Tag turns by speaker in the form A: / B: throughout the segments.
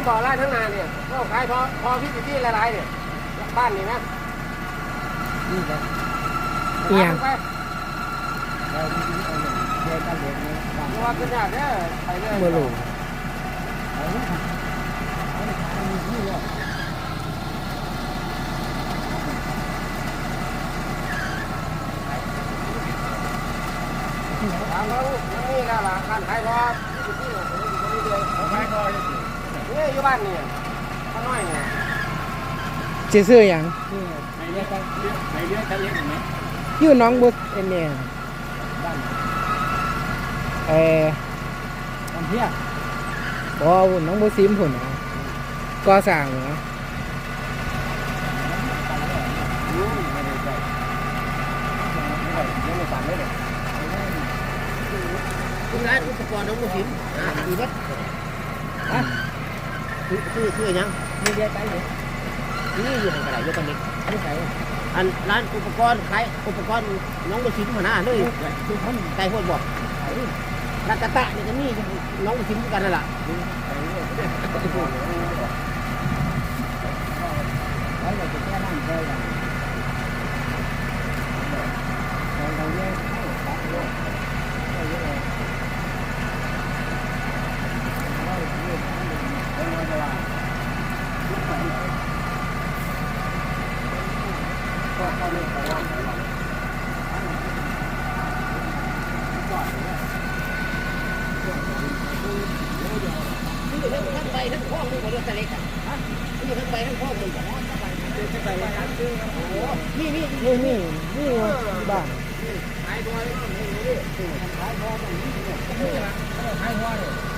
A: ผมมีบ่อไร่ทั้งนานเนี่ยก็ขายพอพอพี่พี่หลายๆเนี่ยบ้านนี่นะ
B: นี่ครับ
C: เอียง
A: ไป
B: เราที่นี่เอาเนี่ยเดี๋ยวก็เลือกเนี่ยตาม
A: เพราะว่าเป็นญาติเนี่ยไปเลย
C: เมื่อลูก
B: เอาเนี่ยเอาเนี่ยเอาเนี่ยนี่เลย
A: ถามเขายังมีแล้วล่ะร้านขายพอพี่พี่เนี่ยผมอยู่ตรงนี้เลย
B: เอาไปก่อ นเลยสิ
A: นี่อยู่บ้านนี่ข้าน้อยเนี่ย
C: สิซื้อหยัง
B: นี่ไงเรียกกันเรียกไอเรียกกันเรียกเห็นไหม
C: อยู่หน้องบุษเอ็นเนี่ย
B: บ้าน
C: เออ
B: ลำเพีย
C: บ่หุ่นน้องบุซิมพุ่นนะก่อสร้างเหรอ
B: อืมไม่ได้ใจไม่ได้ไม่ได้สั่งเลยเด้อ
A: คุณร้านอุปกรณ์น้องมุสิมอ่าดีมั้ยฮะ คือคือคือยัง
B: มีเรียกไปเลย
A: นี่อยู่ทางกระไรอยู่ตรงนี้
B: ไม่ใส่
A: อันร้านอุปกรณ์ขายอุปกรณ์น้องมุสิมหัวหน้าเลย
B: คือคน
A: ไก่พวดบอก
B: ใส่
A: ร้านกระตะนี่ก็มีน้องมุสิมกันนั่นแหละ
B: แล้วเราจะแก้น้ำใจกันเราเรียกให้ตัดโลกเราเรียกเราเรียก เราเรียกว่าก็เข้าเรื่องของเรา
A: นี่อยู่ทั้งทั้งใบทั้งข้องนี่ของเรือทะเลกันนี่อยู่ทั้งใบทั้งข้องเลยนี่นี่
C: นี่นี่นี่บ้าน
A: ขายตัวนี่นี่นี่
B: ขายบบนี้เนี่ยนี่ลย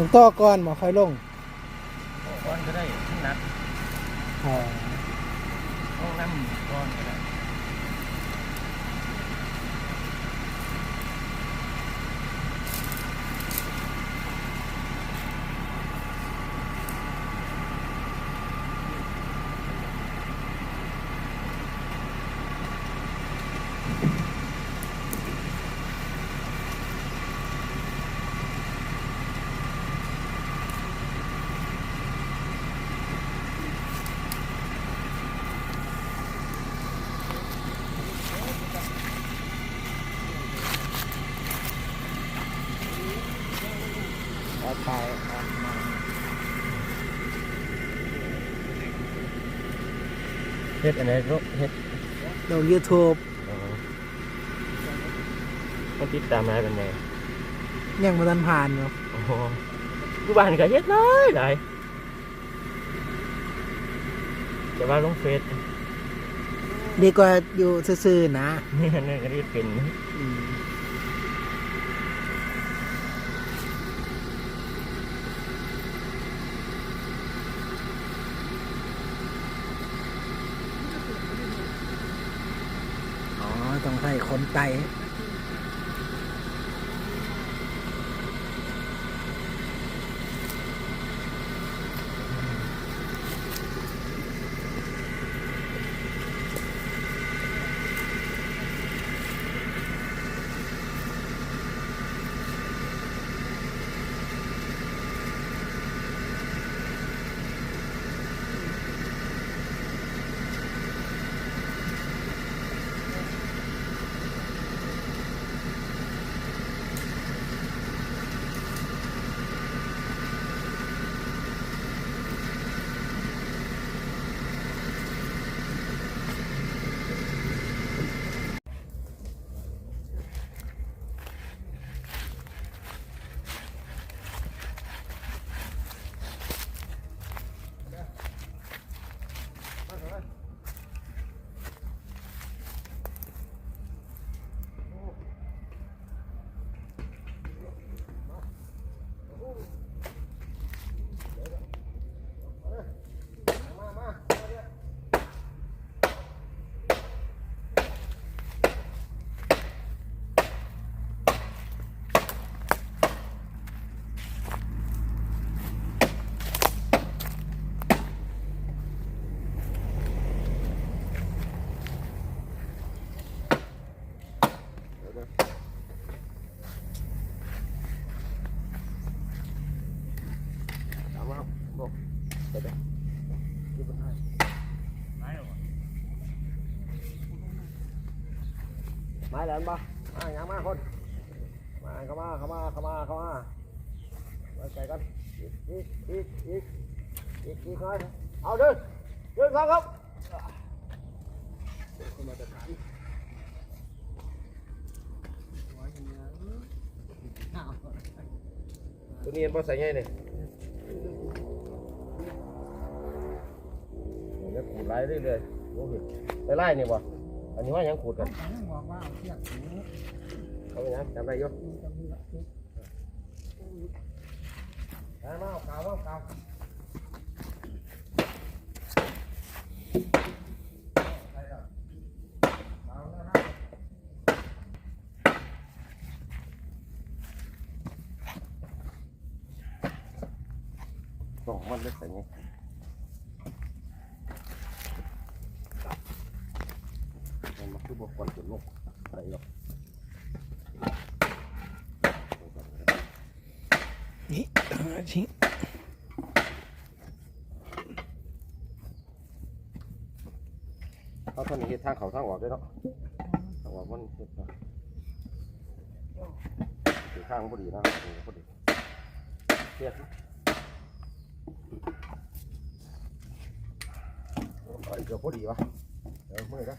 C: ต้องต่อก่อนบ่ค่อยลง
A: ก้อนก็ได้ทั้งนัก
C: อ๋อ
A: ต้องน้ำก้อนก็ได้
C: เอาถ่ายออกมา
A: เฮ็ดอะไรก็เฮ็ด
C: ลง YouTube
A: ต้องติดตามอะไรเป็นไง
C: ยังบ่ทันผ่านเนาะ
A: โอ้โหอยู่บ้านก็เฮ็ดหลายหลายแต่ว่าลงเฟซ
C: ดีกว่าอยู่ซื่อๆนะ
A: นี่นี่ก็ได้เป็น
C: อืมอ๋อ ต้องให้ คนไต
A: มาแล้วบ่มาอย่างมาคนมาเข้ามาเข้ามาเข้ามาเข้ามาไว้ใจกันอีกอีกอีกอีกอีกอีกหน่อยเอาเดินเดินครับครับตัวนี้เป็นใส่ไงเนี่ยเนี่ยขูดไล่เรื่อยๆโอ้โหไปไล่นี่บ่ อันนี้ว่ายังขูดกัน
B: บอกว่าเอาเชือกผูก
A: เขาเป็นยังจำได้อยังมาเอากาวเอากาวสองมันได้ใส่ไงมันมา คือบกวนจุดลงใส่หรอก
C: นี่ชิ้น
A: เขาท่านเฮ็ดทางเขาทางออกด้วยเนาะทางออกมันเฮ็ดมาคือข้างพอดีนะพอดีเทียบไอ้เกือบพอดีวะเดี๋ยวมื่อนะ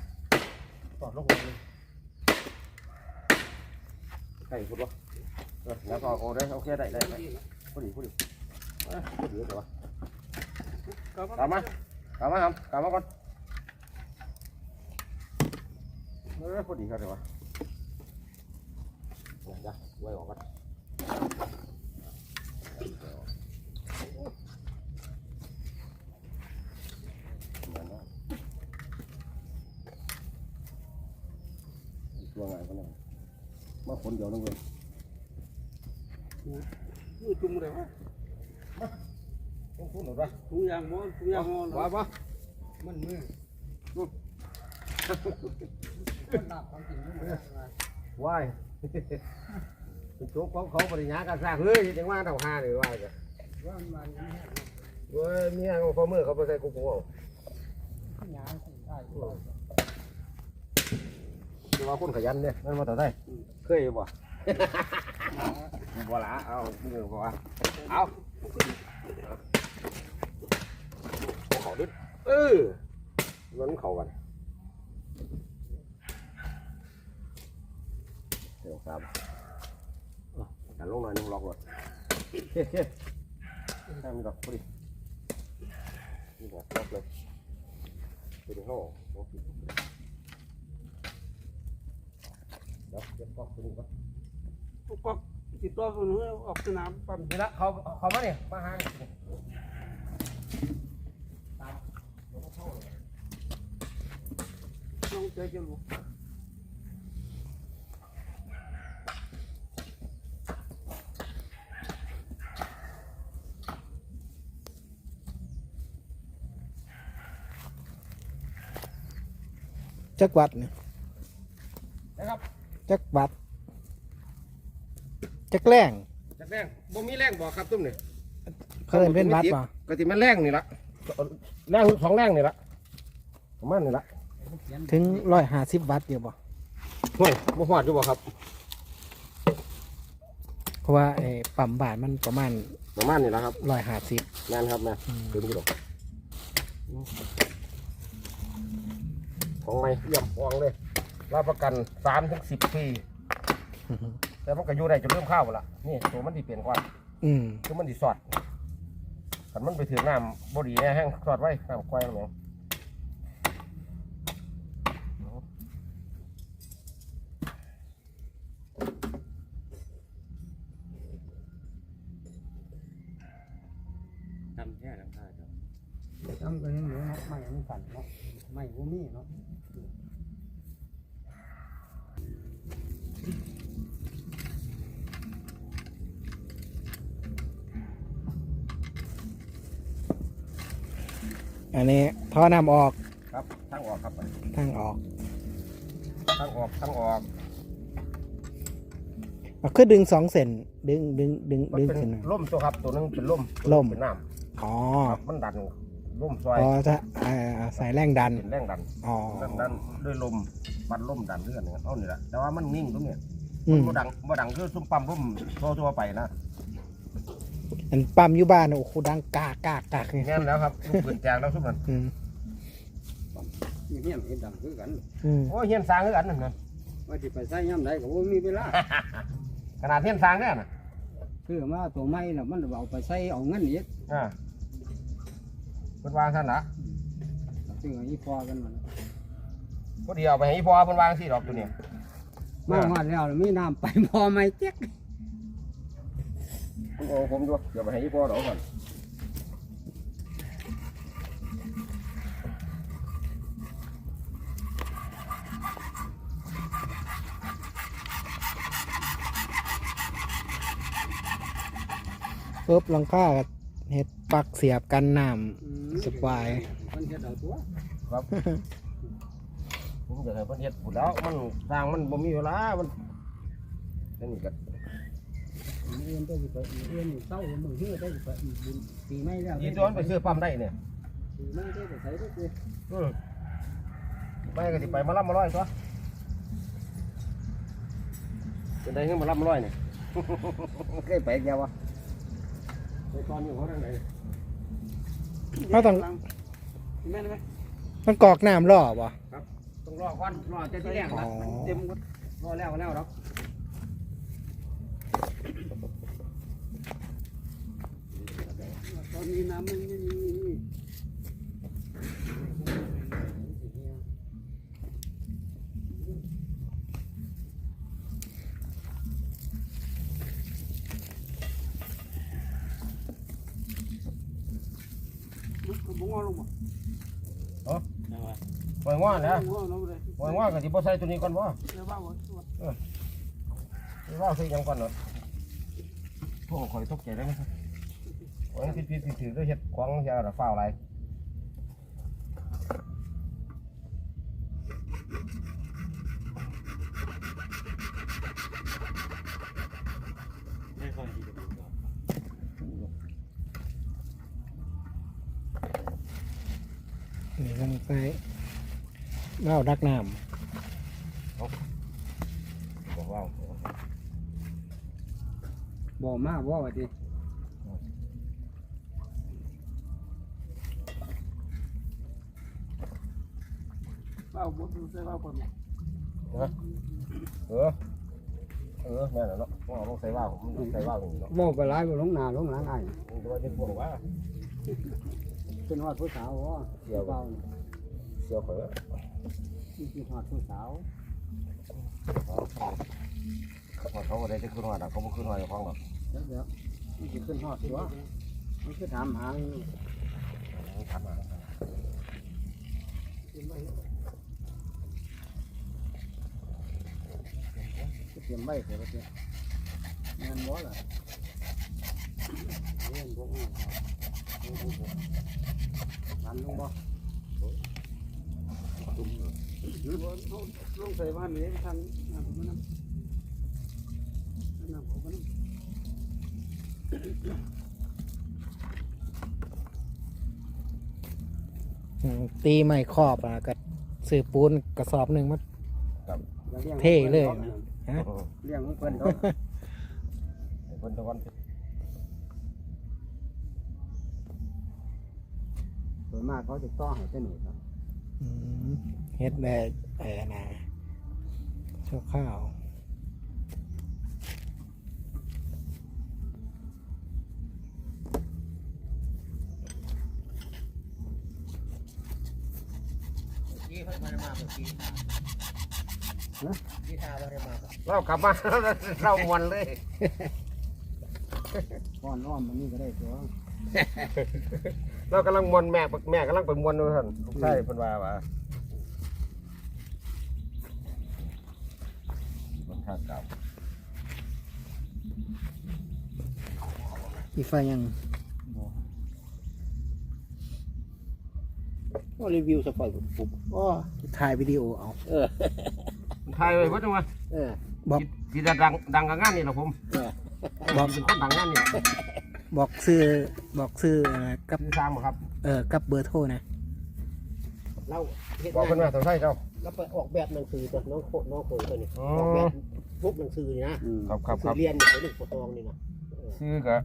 A: ตอดลงเลยใกล้พุดวะเออแล้วก็โอ้ได้โอเคได้ได้ได้พูดดีพูดดีพูดดีเดี๋ยววะกลับมากลับมาครับกลับมาก่อนเออพูดดีครับเดี๋ยววะเดี๋ยวจะไว้ออกก่อน ตัวไงก็ได้มา คนเดียวนึงเลย
B: มือจุ่มเลยวะ
A: ต้องพูดหน่อยว่า
B: ถุงยางมอนถุงยางมอน
A: ว่าว่า
B: มันมือหนักความจริงทั้งหมด
A: ว่ายเป็นโจ๊กของเขาปริญญาการสร้างเฮ้ยจังว่าเท่าห้าเลยว่าจ้ะ
B: ว่ามันนี่
A: เว้ยเนี่ยเขาเขามือเขาไปใส่กุ๊กเอา
B: ยางสิได้
A: คือ ว่าคนขยันเนี่ยนั่นมาต่อได้เคยบ่ บ่ละเอามือบ่ว่าเอาเขาดิเออมันเขากันเดี๋ยวครับกันลงหน่อยนึงล็อกรถเฮ้เฮ้ทำดอกพอดีนี่แบบล็อกเลยไปดูห้องล็อก เดี๋ยวเก็บกล้องตัวนี้ก่อน
B: ก็ติดตัวคนนู้นออกสนามปั๊ม
A: นี่ละเขาเขามาเนี่ยมาหา
B: น้องเจอจะรู้
C: จักวัดเนี่ย
A: นะครับ
C: จักวัดจักแรง
A: จากแรงบ่มีแรงบอกครับตุ้มนี่
C: เขาเรียนเป็นวัดป่ะ
A: ก็ที่มันแรงนี่ละแรงสองแรงนี่ละประมาณนี่ละ
C: ถึงร้อยห้าสิบวัตต์อยู่ป่ะ
A: ห่วยบ่ฮอดอยู่บ่ครับ
C: เพราะว่าไอ้ปั๊มบาทมันประมาณ
A: ประมาณนี่ละครับ
C: ร้อยห้าสิบ
A: แม่นครับแม่นถึงกี่ดอกของใหม่เยี่ยมวางเลย รับประกันสามถึงสิบปี แต่มันก็อยู่ได้จนเริ่มเข้าวหมดละนี่ตัวมันดีเปลี่ยนกว่า
C: อืม
A: คือมันดีสอดคันมันไปถึงน้ำบดีเนี่ยแห้งสอดไว้น้ำควายน้ำหยัง
C: อันนี้ท่อน้ำออก
A: ครับทั้งออกครับ
C: ทางออก
A: ทั้งออกทั้งออก
C: เอาคือดึงสองเส้นดึงดึงดึง
A: มัน
C: ดึง
A: เป็น
C: ขึ้นมา
A: ล่มตัวครับ ตัวหนึงเป็นล่ม
C: ล่ม
A: เป็นน้
C: อ๋อำ
A: ครับมันดันล่มซอย
C: พอจะเอ่อใส่แรงดัน
A: เป็นแรงดัน
C: อ๋อ
A: แรงดันด้วยลมปันล่มดันเรื่อนเอานี่แหละแต่ว่ามันนิ่งตรงเนี้ย
C: อืม
A: บ่ดังบ่ดังคือซุ่มปั๊มพุ่มทั่วๆไปนะ
C: อันปั๊มอยู่บ้านน่ะโอ้โหดังกากกากกากเนี่ย
A: งั้นแล้วครับลูกปืนแจงแล้วซุ่มนั้น
C: อืม
B: มีเฮียนเห็นดังคือกัน
C: อืม
A: โอ้ยเฮียนสร้างคือกันนั่นนะ
B: ว่าสิไปใส่ย่ำใดก็บ่มีเวลา
A: ขนาดเฮียนสร้างเนี่ยนะ
B: คือมาตัวใหม่น่ะมันเอาไปใส่เอาเงินอีก
A: อ่าเพิ่นวางท่านละ
B: ซึ่งอีพอกันมัน
A: พอดีเอาไปให้อีพอเพิ่นวางสิดอกตัวนี้
B: มาฮอดแล้วมีน้ำไปพอไหม่เจ๊ก
A: ผมเอาผมดูเดี๋ยวไปให้อีพอดอกก่อน
C: ปุ๊บหลังคาก็เฮ็ดปลักเสียบกันน้ำสบาย
B: มันเฮ็ดเอาตัว
A: ครับผมจะให้เพิ่นเฮ็ดพุ่นแล้วมันสร้างมันบ่มีเวลามันนั่นนี่ก็
B: เรียนได้สิไปเรียนเศร้ามึงเฮือได้สิไปบุญปีใหม่แล้ว
A: อีตัวมันไปซื้อปั๊มได้เนี่ย
B: ปีใหม่ได้ไปใส่ได้คือ
A: อืมไปก็สิไปมาล่ำมาร้อยตัวเป็นได้เงินมาล่ำมาร้อยเนี่ยเคยไปแกวะไปตอนอยู่เขาทางไหน
C: เขาต้อง
B: แม่นไหม
C: ต้องกรอกน้ำล่อป่ะ
A: ต้องรอก่อนรอเจ้าที่แรกนะ
C: อ๋อ
A: เต็มหมดรอแล้วแล้วหรอก
B: อนนี้น้ำมันไม่มีบุ้งอาลงมา
A: อ๋อปล่อยง้อนะ
B: หัวน้องเลย
A: ปล่อยง้อก็สิบ่ใส่ตัวนี้ก่อนบ่
B: เดี๋ยวว่าหมด
A: สิว่าใส่หยังก่อนเนาะโทษข่อยตกใจได้มั้ย โอ้ยผิดๆถือๆด้วยเฮ็ดของยาละฟ้าวหลาย
D: ไม่ค่อยดีกับผม
C: นี่ก็ใส่ว่าวดักน้
A: บอกว่า
B: บ่มาบ่ว่าดิ ว่าบ่ดูใส่ว่าบ่เนี่ย
A: เออเออแม่นแล้วเนาะว่าต้องใส่ว่าวผมใส่ว่าวอย่างนี้เนาะ
B: บ่ไปหลายบ่ลงหน้าลงหลัง อ้าย
A: มันจะว่าจะบอกว่า
B: เป็นวบ่เดี๋ยวเบา
A: เสียวข่อย
B: สิฮอดผู้สาว
A: เขาเขาบ่ได้จะขึ้นหัวดอกเขาบ่ขึ้นหัวเจ้าของหรอก
B: เดี๋ยวเดี๋ยวมันสิขึ้นฮอดตัวมันคือถามหาอยู่
A: ถามมา
B: เตรียมไว้เถอะว่าเถอะงนบ่ล่ะเรื่องพวกนี้ทำลงลงใส่บ้านนี้ทางน้ำผมน้ำน้ำผมน้ำ
C: ตีไม้ครอบอะก็ซื้อปูนกระสอบหนึ่งมาเท่เลยนะ
B: เลี้ยงของเพิ่นดอก
A: เพิ่นตะวัน
B: ส่วนมากเขาจะต้อให้เจ้าหนูครับ
C: อืมเฮ็ดแบบเออนะชั่วข้าว
B: ที่เพิ่นมามาเมื่อกี้ ที่ทาบ่ได้มา
A: เรากลับมา เรามวนเลย
B: ก้อนอ้อมมันนี่ก็ได้ตัว
A: เรากำลังมวนแม่แม่กำลังไปมวนด้วยท่านลูกชายเพิ่นว่าว่าคนข้างเก่า
C: อีไฟยัง
B: ก็รีวิวสปอยล์ปุ๊บ
C: อ้อถ่ายวิดีโอเอา
A: ถ่ายไว้เพิ่นจังว่า
B: เออ
C: บอก
A: สิจะดังดังกับงานนี่ล่ะผม
C: บอก
A: เป็นคนดังงานนี่
C: บอกซื้อบอกซื้อนะกับ
A: คือสร้างบ่ครับ
C: เออกับเบอร์โทรนะ
B: เราเฮ็ด
A: บอกเพิ่นว่าเท่าไหร่เจ้า
B: เราไปออกแบบหนังสือตัวน้องโคน้องโคตัวนี้
A: อ๋อ
B: อ อกแบบพวกหนังสือนี่นะครับ
A: ครับครับ
B: เรียนตัวหนึ่งปตองนี่นะ
A: ซื้อกับ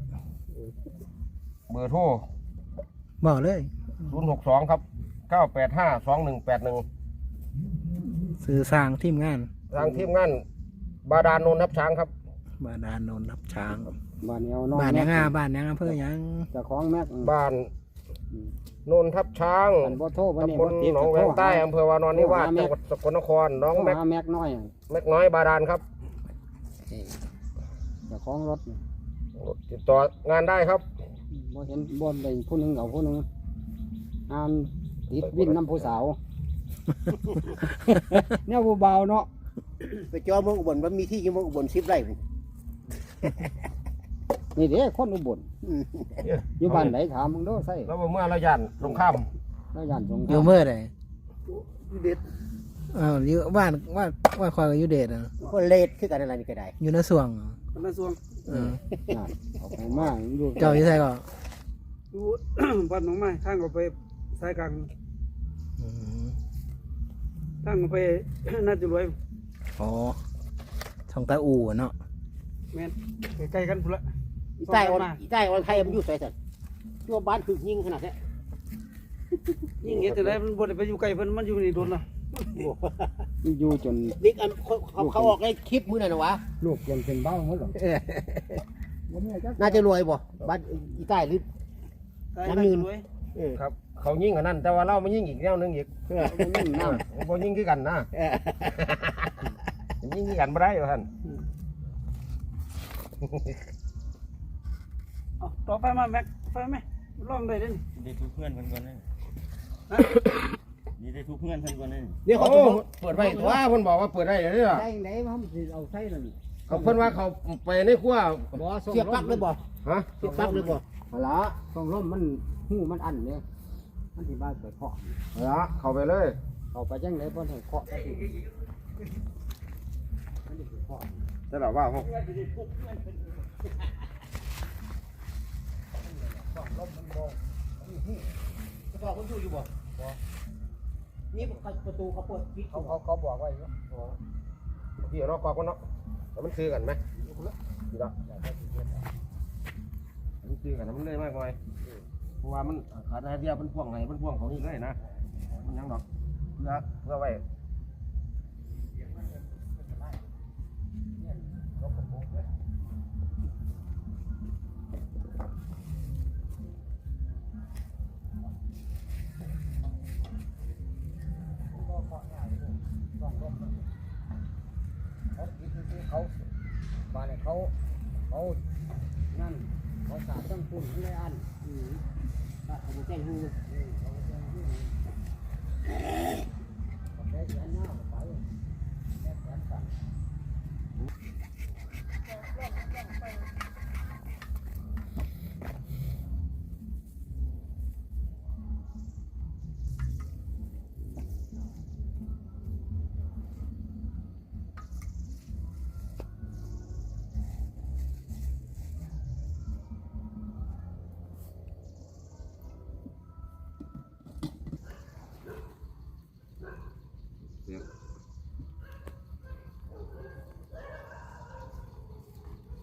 A: เบอร์โทร
C: บอกเลย
A: 062 ครับ 985 2181
C: ซื้อสร้างทีมงาน
A: ทางทีมงานบาดาลโนนทับช้างครับ
C: บาดาลโนนนับช้าง
B: บ้านเอวน้อง
C: บ้านยัง
B: แม็
C: อะบ้านยังอำเภอยัง
B: เจ้าของแม็ก
A: บ้านโนนทับช้าง
B: อันบ่โทรบ่นี่
A: ตำบลหนองแวงใต้อำเภอวานอนนิวาสจังหวัดสกลนครน้อง
B: โทร
A: แม็ก
B: หาแม็กน้อยอะ
A: แม็กน้อยบาดาลครับ
B: เจ้าของรถนี่
A: ติดต่องานได้ครับ
B: บ่เห็นบ่ได้ผู้หนึงเอาผู้หนึงอ่านติดวินน้ำผู้สาว เนี่ยผู้เบาเนาะ
E: ไปจอเมืองอุบลมันมีที่อยู่เมืองอุบลสิบไร่
B: นี่เด้คนอุบลอยู่บ้านไหนถามมึงเด้อใส่
A: แล้วเมื่อเราย่านสงคราม
B: แล้วย่านสงค
C: อยู่
B: ราม
C: เมื่อใด
E: เด็ด
C: อ้าวอยู่บ้านว่าว่าคอยกับอยู่เดชอะ
E: คนเลดคือกันอะไรนี่ก็ได้
C: อยู่ในสวงเหรอ
F: มันสวง
C: เออ
B: น่ะเอาไปมาอยู่
C: เจ้าอยู่ไสก็
F: ดูบ้านหนองไม้ทางก็ไปสายกลาง
C: อืม
F: ทางก็ไป น่าจะรวย
C: อ๋อช่องตาอู่อะเนาะ
F: แม่นใกล้ๆกันพุ่นละ
E: อีใต้ออนอีใต้ออนไทยมันอยู่ไสสันตัวบ้านถึกยิงขนาดนี้
F: ยิ่งเฮ็ดแต่ไรมันบ่ได้ไปอยู่ไกลเพิ่นมันอยู่นี่โดนละ
B: อยู่จน
E: บิ๊กอันเขาเขาเขาออกในคลิปมื้อนั่นนะวะ
B: ลูกยังเป็นเบ้าหมดหรอก
E: น่าจะรวยบ่บ้านอีใต้หรือ
F: ตาย
E: น้ำยืน
F: รวย
A: ครับ เขายิงอันนั้นแต่ว่าเราไม่ยิงอีกแนวหนึงอีก
B: เพื่อมันนิ่มน้
A: บ่ยิงคือกันนะยิงคือกันบ่ได้ว่าท่าน
F: เอาต่อไปมาแม็กไฟไหมลองได้เด้นี่
D: เด็กเพื่อนเพื่อนก่อนนะ
A: นี่ได้ทุกเพื่อนเพิ่นก่อนนี่
E: เดี๋ยวเขา
A: โอ้
E: จะบอก
A: เปิดไว้ตัวเพิ่นบอกว่าเปิดได้เลยอะ
B: ได้ไหนมันสิเอาใส่นั่น
A: เขาเพิ่นว่าเขาไปในครัว
B: บ่ส่ง
E: เสียบปลั๊กเลยบ่
A: ฮะ
E: เสียบปลั๊กเลยบ่
B: เอาละส่งลมมันหูมันอันเนี่ย มันสิบ้านไปเคาะ
A: เอาละเข้าไปเลย
B: เอาไปจังได๋บ่ให้เคาะได้ทีมันสิเคาะ
A: จะหล่าว่าห้อง
E: จะบอกคนอยู่อยู่บ่นี่ประตูเขาเปิดปิด
B: เขาเขาเขาบอกไว้อยู่
A: พี่เอานอกกอกมันเนาะแล้วมันคือกันไหมดีละมันคือกันแล้วมันเลยมากเลยเพ ราะว่ามันขาดไอเดียมันพ่วงไงมันพ่วงเขานี่เลยนะมันยังดอกเพื่อเพื่อไว้
B: เขาคิดคือเขาบ้านเนี่ยเขาเขา เขาสาดตั้งปุ่นไม่ได้อันอืม
E: เขาบ่แจ้งฮู้
B: เขาแจ้งที่เขาได้ยันหน้าไปแค่แขนสั่น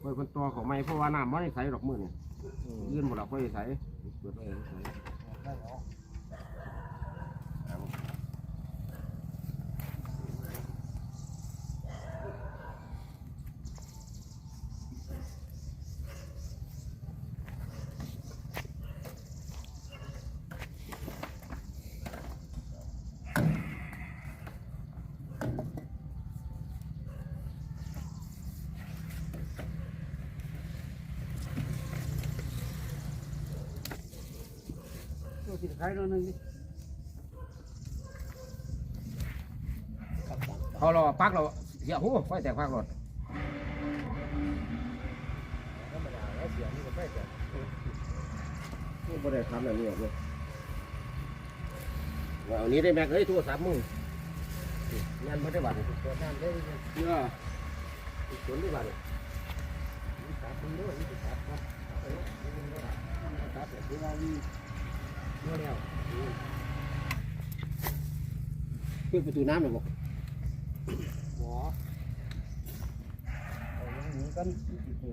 A: เปิดเป็นตัวของไม้เพราะว่าน้ำไม่ได้ใส่ดอกมือเนี่ยยื่นหมดดอกไม่ได้ใส่เปิดไปใส่
B: หรอ
F: ตัวสิขายเรานึงนี่
A: เขาเราปักเราเสียหูไฟแตกพักรถ
B: ธรรมดาแล้วเสียงมันก็ไม่แตก
A: ไม่ได้ทำแบบนี้หรอกเลยว่าเอานี้ได้แม็กเอ้ยโทั่วสามมือเงินไม่ได้บาท
B: เกิดน้ำได้ยัง
A: เนาะสวนได้บาท
B: ตัดมันด้วยนี่ตัดครับเออมันก็ตัดแต่ที่ว่ามี เพื่อ
E: ประตูน้ำหรือบ
B: อกหัวเอาอย่างนี้กันติดตั
A: ว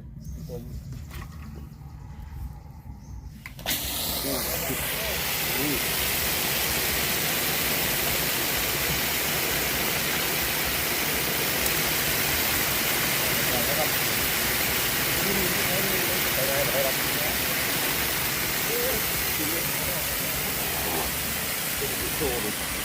A: Jordan.